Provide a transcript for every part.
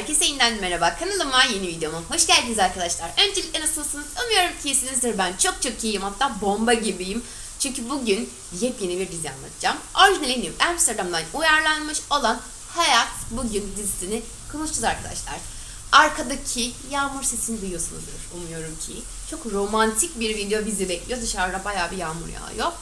Herkese yeniden merhaba kanalıma yeni videoma hoş geldiniz arkadaşlar. Öncelikle nasılsınız? Umuyorum ki iyisinizdir. Ben çok çok iyiyim hatta bomba gibiyim. Çünkü bugün yepyeni bir dizi anlatacağım. Orijinali New Amsterdam'dan uyarlanmış olan Hayat Bugün dizisini konuşacağız arkadaşlar. Arkadaki yağmur sesini duyuyorsunuzdur umuyorum ki. Çok romantik bir video bizi bekliyor. Dışarıda bayağı bir yağmur yağıyor.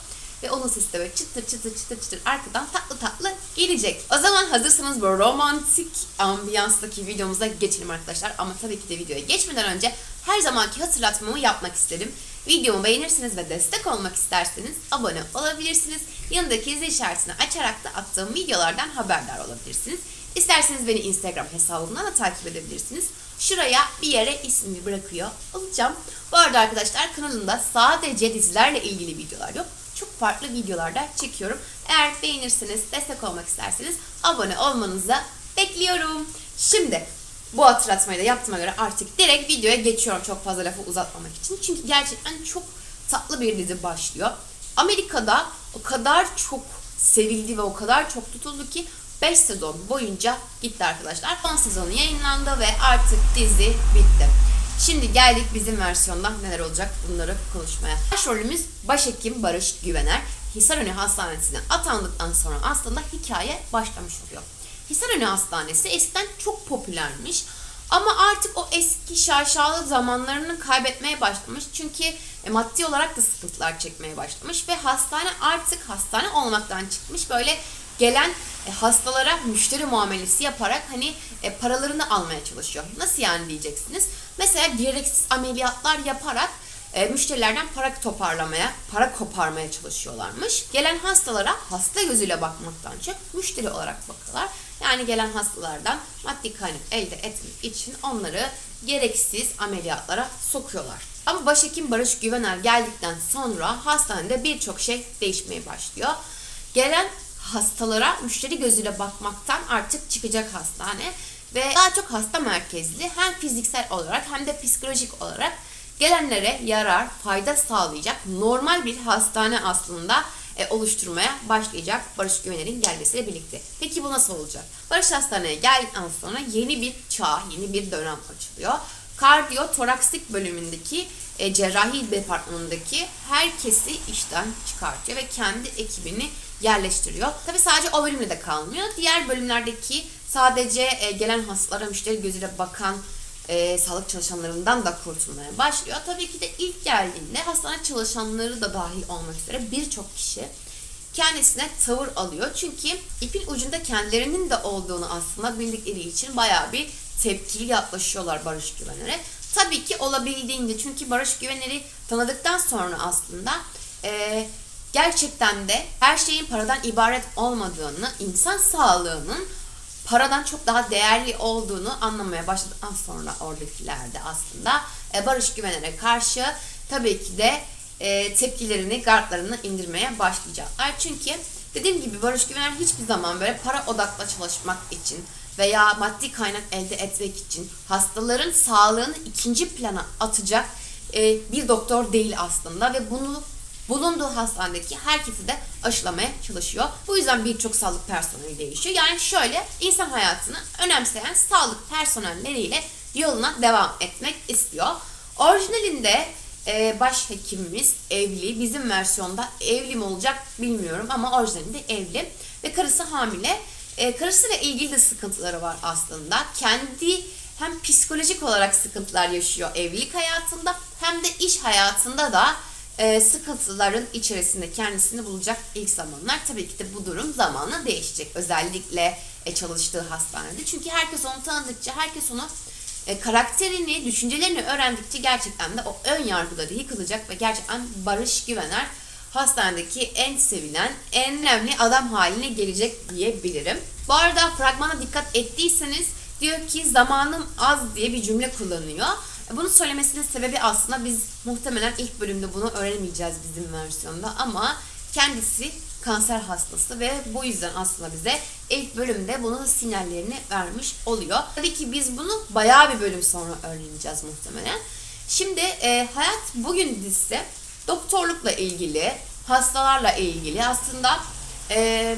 Ve onun sesi de böyle çıtır çıtır çıtır çıtır arkadan tatlı tatlı gelecek. O zaman hazırsanız bu romantik ambiyanstaki videomuza geçelim arkadaşlar. Ama tabii ki de videoya geçmeden önce her zamanki hatırlatmamı yapmak isterim. Videomu beğenirsiniz ve destek olmak isterseniz abone olabilirsiniz. Yanındaki zil işaretini açarak da attığım videolardan haberdar olabilirsiniz. İsterseniz beni Instagram hesabımdan da takip edebilirsiniz. Şuraya bir yere ismini bırakıyor olacağım. Bu arada arkadaşlar kanalımda sadece dizilerle ilgili videolar yok. Çok farklı videolarda çekiyorum. Eğer beğenirseniz, destek olmak isterseniz abone olmanızı bekliyorum. Şimdi bu hatırlatmayı da yaptığıma göre artık direkt videoya geçiyorum çok fazla lafı uzatmamak için. Çünkü gerçekten çok tatlı bir dizi başlıyor. Amerika'da o kadar çok sevildi ve o kadar çok tutuldu ki 5 sezon boyunca gitti arkadaşlar. Son sezonu yayınlandı ve artık dizi bitti. Şimdi geldik bizim versiyonda neler olacak bunları konuşmaya. Başrolümüz başhekim Barış Güvener. Hisarönü Hastanesi'ne atandıktan sonra aslında hikaye başlamış oluyor. Hisarönü Hastanesi eskiden çok popülermiş. Ama artık o eski şaşalı zamanlarını kaybetmeye başlamış. Çünkü e, maddi olarak da sıkıntılar çekmeye başlamış ve hastane artık hastane olmaktan çıkmış. Böyle gelen e, hastalara müşteri muamelesi yaparak hani e, paralarını almaya çalışıyor. Nasıl yani diyeceksiniz? Mesela gereksiz ameliyatlar yaparak e, müşterilerden para toparlamaya, para koparmaya çalışıyorlarmış. Gelen hastalara hasta gözüyle bakmaktan çok müşteri olarak bakıyorlar. Yani gelen hastalardan maddi kaynak elde etmek için onları gereksiz ameliyatlara sokuyorlar. Ama başhekim Barış Güvener geldikten sonra hastanede birçok şey değişmeye başlıyor. Gelen hastalara müşteri gözüyle bakmaktan artık çıkacak hastane ve daha çok hasta merkezli hem fiziksel olarak hem de psikolojik olarak gelenlere yarar, fayda sağlayacak normal bir hastane aslında e, oluşturmaya başlayacak Barış Güvener'in gelmesiyle birlikte. Peki bu nasıl olacak? Barış Hastane'ye geldikten sonra yeni bir çağ, yeni bir dönem açılıyor. Kardiyo toraksik bölümündeki e, cerrahi departmanındaki herkesi işten çıkartıyor ve kendi ekibini yerleştiriyor. Tabi sadece o bölümde de kalmıyor. Diğer bölümlerdeki sadece e, gelen hastalara müşteri gözüyle bakan e, sağlık çalışanlarından da kurtulmaya başlıyor. Tabii ki de ilk geldiğinde hastane çalışanları da dahil olmak üzere birçok kişi kendisine tavır alıyor. Çünkü ipin ucunda kendilerinin de olduğunu aslında bildikleri için bayağı bir tepkili yaklaşıyorlar Barış Güvener'e. Tabii ki olabildiğince çünkü Barış Güvener'i tanıdıktan sonra aslında e, gerçekten de her şeyin paradan ibaret olmadığını, insan sağlığının paradan çok daha değerli olduğunu anlamaya başladıktan sonra oradakiler de aslında e, Barış Güvener'e karşı tabii ki de e, tepkilerini, gardlarını indirmeye başlayacaklar. Çünkü dediğim gibi Barış Güvener hiçbir zaman böyle para odaklı çalışmak için veya maddi kaynak elde etmek için hastaların sağlığını ikinci plana atacak e, bir doktor değil aslında ve bunu bulunduğu hastanedeki herkesi de aşılamaya çalışıyor. Bu yüzden birçok sağlık personeli değişiyor. Yani şöyle insan hayatını önemseyen sağlık personelleriyle yoluna devam etmek istiyor. Orijinalinde e, başhekimimiz evli. Bizim versiyonda evli mi olacak bilmiyorum ama orijinalinde evli. Ve karısı hamile. E, karısıyla ilgili de sıkıntıları var aslında. Kendi hem psikolojik olarak sıkıntılar yaşıyor evlilik hayatında hem de iş hayatında da e, sıkıntıların içerisinde kendisini bulacak ilk zamanlar. Tabii ki de bu durum zamanla değişecek. Özellikle e, çalıştığı hastanede. Çünkü herkes onu tanıdıkça, herkes onu e, karakterini, düşüncelerini öğrendikçe gerçekten de o ön yargıları yıkılacak ve gerçekten Barış Güvener hastanedeki en sevilen, en önemli adam haline gelecek diyebilirim. Bu arada fragmana dikkat ettiyseniz diyor ki zamanım az diye bir cümle kullanıyor. Bunu söylemesinin sebebi aslında biz muhtemelen ilk bölümde bunu öğrenemeyeceğiz bizim versiyonda ama kendisi kanser hastası ve bu yüzden aslında bize ilk bölümde bunun sinyallerini vermiş oluyor. Tabii ki biz bunu bayağı bir bölüm sonra öğreneceğiz muhtemelen. Şimdi e, Hayat Bugün dizisi doktorlukla ilgili, hastalarla ilgili aslında e,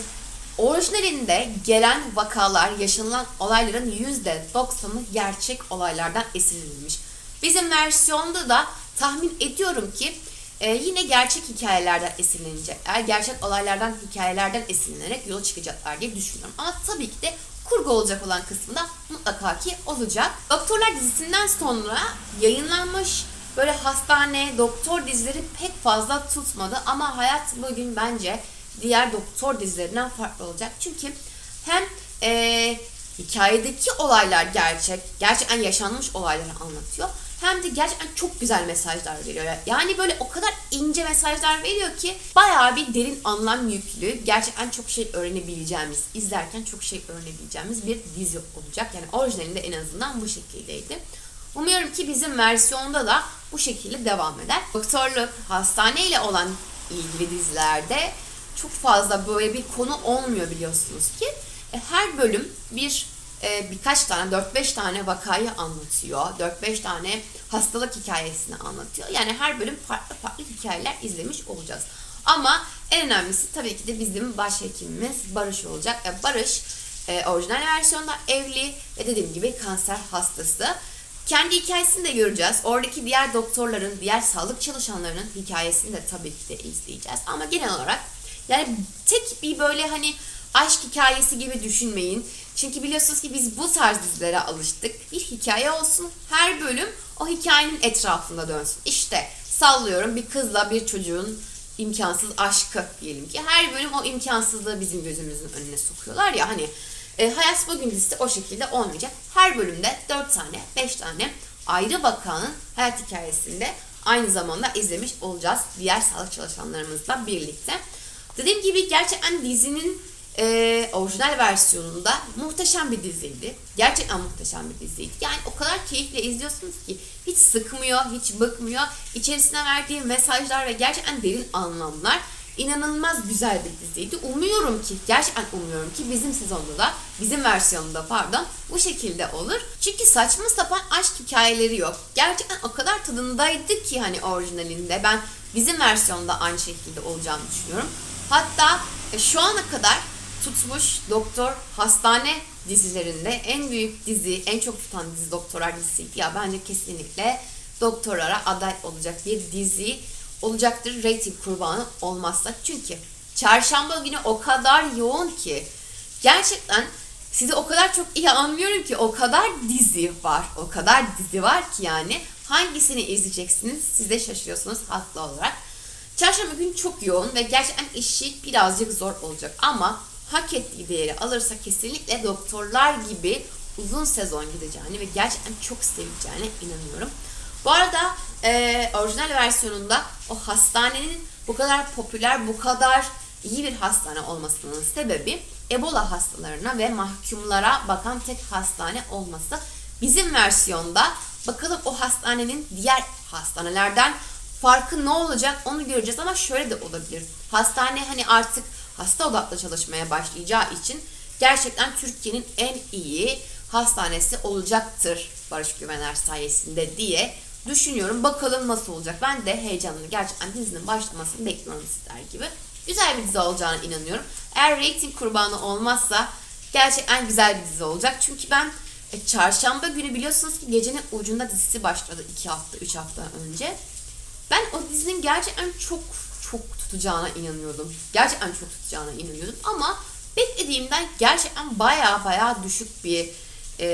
Orijinalinde gelen vakalar, yaşanılan olayların %90'ı gerçek olaylardan esinlenilmiş. Bizim versiyonda da tahmin ediyorum ki e, yine gerçek hikayelerden esinlenecekler. Gerçek olaylardan, hikayelerden esinlenerek yola çıkacaklar diye düşünüyorum. Ama tabii ki de kurgu olacak olan kısmında mutlaka ki olacak. Doktorlar dizisinden sonra yayınlanmış böyle hastane, doktor dizileri pek fazla tutmadı. Ama hayat bugün bence diğer doktor dizilerinden farklı olacak. Çünkü hem e, hikayedeki olaylar gerçek, gerçekten yaşanmış olayları anlatıyor. Hem de gerçekten çok güzel mesajlar veriyor. Yani böyle o kadar ince mesajlar veriyor ki bayağı bir derin anlam yüklü. Gerçekten çok şey öğrenebileceğimiz, izlerken çok şey öğrenebileceğimiz bir dizi olacak. Yani orijinalinde en azından bu şekildeydi. Umuyorum ki bizim versiyonda da bu şekilde devam eder. Doktorluk, hastaneyle olan ilgili dizilerde çok fazla böyle bir konu olmuyor biliyorsunuz ki. E, Her bölüm bir e, birkaç tane, 4-5 tane vakayı anlatıyor. 4-5 tane hastalık hikayesini anlatıyor. Yani her bölüm farklı farklı hikayeler izlemiş olacağız. Ama en önemlisi tabii ki de bizim başhekimimiz Barış olacak. E, Barış orijinal versiyonda evli ve dediğim gibi kanser hastası. Kendi hikayesini de göreceğiz. Oradaki diğer doktorların, diğer sağlık çalışanlarının hikayesini de tabii ki de izleyeceğiz. Ama genel olarak yani tek bir böyle hani aşk hikayesi gibi düşünmeyin. Çünkü biliyorsunuz ki biz bu tarz dizilere alıştık. Bir hikaye olsun, her bölüm o hikayenin etrafında dönsün. İşte sallıyorum bir kızla bir çocuğun imkansız aşkı diyelim ki. Her bölüm o imkansızlığı bizim gözümüzün önüne sokuyorlar ya hani e, Hayat Bugün dizisi o şekilde olmayacak. Her bölümde 4 tane, 5 tane ayrı vakanın hayat hikayesinde aynı zamanda izlemiş olacağız diğer sağlık çalışanlarımızla birlikte. Dediğim gibi gerçekten dizinin e, orijinal versiyonunda muhteşem bir diziydi. Gerçekten muhteşem bir diziydi. Yani o kadar keyifle izliyorsunuz ki hiç sıkmıyor, hiç bıkmıyor. İçerisine verdiği mesajlar ve gerçekten derin anlamlar inanılmaz güzel bir diziydi. Umuyorum ki, gerçekten umuyorum ki bizim sezonda da, bizim versiyonunda pardon, bu şekilde olur. Çünkü saçma sapan aşk hikayeleri yok. Gerçekten o kadar tadındaydı ki hani orijinalinde. Ben bizim versiyonda aynı şekilde olacağını düşünüyorum. Hatta e, şu ana kadar tutmuş doktor hastane dizilerinde en büyük dizi, en çok tutan dizi doktorlar dizisiydi. Ya bence kesinlikle doktorlara aday olacak bir dizi olacaktır rating kurbanı olmazsa. Çünkü çarşamba günü o kadar yoğun ki gerçekten sizi o kadar çok iyi anlıyorum ki o kadar dizi var. O kadar dizi var ki yani hangisini izleyeceksiniz siz de şaşırıyorsunuz haklı olarak. Çarşamba günü çok yoğun ve gerçekten işi birazcık zor olacak ama hak ettiği değeri alırsa kesinlikle doktorlar gibi uzun sezon gideceğini ve gerçekten çok seveceğine inanıyorum. Bu arada e, orijinal versiyonunda o hastanenin bu kadar popüler, bu kadar iyi bir hastane olmasının sebebi Ebola hastalarına ve mahkumlara bakan tek hastane olması. Bizim versiyonda bakalım o hastanenin diğer hastanelerden farkı ne olacak onu göreceğiz ama şöyle de olabilir. Hastane hani artık hasta odaklı çalışmaya başlayacağı için gerçekten Türkiye'nin en iyi hastanesi olacaktır Barış Güvener sayesinde diye düşünüyorum. Bakalım nasıl olacak. Ben de heyecanlı gerçekten dizinin başlamasını bekliyorum sizler gibi. Güzel bir dizi olacağına inanıyorum. Eğer rating kurbanı olmazsa gerçekten güzel bir dizi olacak. Çünkü ben e, çarşamba günü biliyorsunuz ki gecenin ucunda dizisi başladı 2 hafta 3 hafta önce. Ben o dizinin gerçekten çok çok tutacağına inanıyordum. Gerçekten çok tutacağına inanıyordum ama beklediğimden gerçekten baya baya düşük bir e,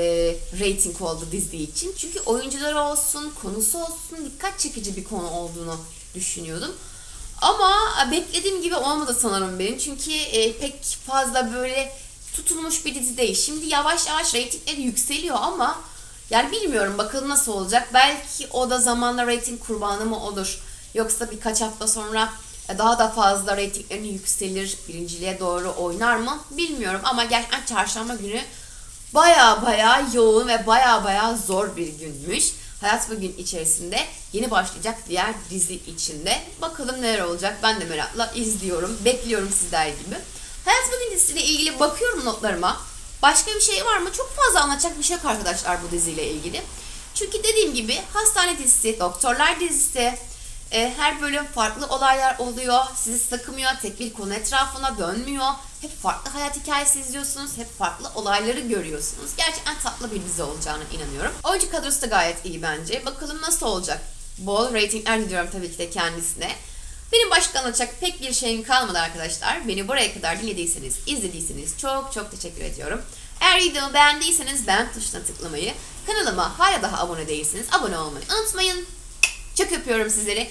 rating oldu dizi için. Çünkü oyuncuları olsun, konusu olsun dikkat çekici bir konu olduğunu düşünüyordum. Ama beklediğim gibi olmadı sanırım benim. Çünkü e, pek fazla böyle tutulmuş bir dizi değil. Şimdi yavaş yavaş reytingleri yükseliyor ama yani bilmiyorum bakalım nasıl olacak. Belki o da zamanla reyting kurbanı mı olur? Yoksa birkaç hafta sonra daha da fazla reytinglerini yükselir, birinciliğe doğru oynar mı? Bilmiyorum ama gerçekten çarşamba günü baya baya yoğun ve baya baya zor bir günmüş. Hayat Bugün içerisinde yeni başlayacak diğer dizi içinde. Bakalım neler olacak ben de merakla izliyorum, bekliyorum sizler gibi. Hayat Bugün dizisiyle ilgili bakıyorum notlarıma. Başka bir şey var mı? Çok fazla anlatacak bir şey yok arkadaşlar bu diziyle ilgili. Çünkü dediğim gibi hastane dizisi, doktorlar dizisi, her bölüm farklı olaylar oluyor. Sizi sıkmıyor. Tek bir konu etrafına dönmüyor. Hep farklı hayat hikayesi izliyorsunuz. Hep farklı olayları görüyorsunuz. Gerçekten tatlı bir dizi olacağına inanıyorum. Oyuncu kadrosu da gayet iyi bence. Bakalım nasıl olacak. Bol ratingler diliyorum tabii ki de kendisine. Benim başka anlatacak pek bir şeyim kalmadı arkadaşlar. Beni buraya kadar dinlediyseniz, izlediyseniz çok çok teşekkür ediyorum. Eğer videomu beğendiyseniz beğen tuşuna tıklamayı, kanalıma hala daha abone değilseniz abone olmayı unutmayın. Çok öpüyorum sizleri.